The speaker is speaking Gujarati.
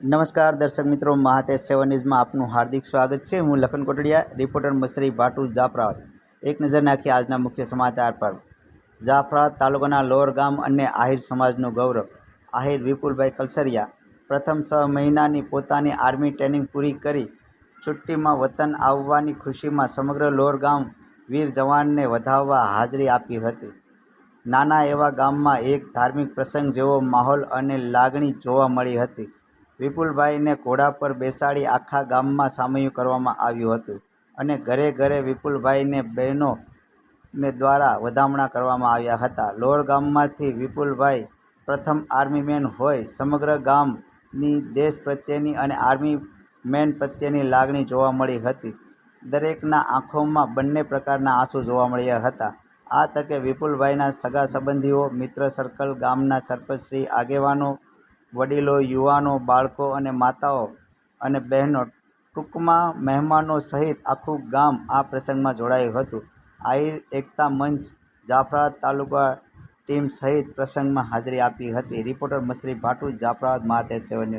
નમસ્કાર દર્શક મિત્રો, મહાતેજ સેવન ન્યૂઝમાં આપનું હાર્દિક સ્વાગત છે. હું લખન કોટડિયા, રિપોર્ટર મસરી ભાટુ જાફરાબાદ એક નજર નાખી આજના મુખ્ય સમાચાર પર. જાફરાબાદ તાલુકાના લોર ગામ અને આહિર સમાજનું ગૌરવ. આહિર વિપુલભાઈ કલસરિયા પ્રથમ છ મહિનાની પોતાની આર્મી ટ્રેનિંગ પૂરી કરી છુટ્ટીમાં વતન આવવાની ખુશીમાં સમગ્ર લોર ગામ વીર જવાનને વધાવવા હાજરી આપી હતી. નાના એવા ગામમાં એક ધાર્મિક પ્રસંગ જેવો માહોલ અને લાગણી જોવા મળી હતી. વિપુલભાઈને ઘોડા પર બેસાડી આખા ગામમાં સામયું કરવામાં આવ્યું હતું અને ઘરે ઘરે વિપુલભાઈને બહેનો ને દ્વારા વધામણા કરવામાં આવ્યા હતા. લોર ગામમાંથી વિપુલભાઈ પ્રથમ આર્મી મેન હોય, સમગ્ર ગામની દેશ પ્રત્યેની અને આર્મી મેન પ્રત્યેની લાગણી જોવા મળી હતી. દરેકના આંખોમાં બંને પ્રકારના આંસુ જોવા મળ્યા હતા. આ તકે વિપુલભાઈના સગા સંબંધીઓ મિત્ર સર્કલ ગામના સરપંચશ્રી આગેવાનો વડીલો, યુવાનો, બાળકો અને માતાઓ અને બહેનો ટૂંકમાં મહેમાનો સહિત આખું ગામ આ પ્રસંગમાં જોડાયું હતું. આહિર એકતા મંચ જાફરાબાદ તાલુકા ટીમ સહિત પ્રસંગમાં હાજરી આપી હતી. Reporter Masri Bhatu, Jafrabad Mahatej seven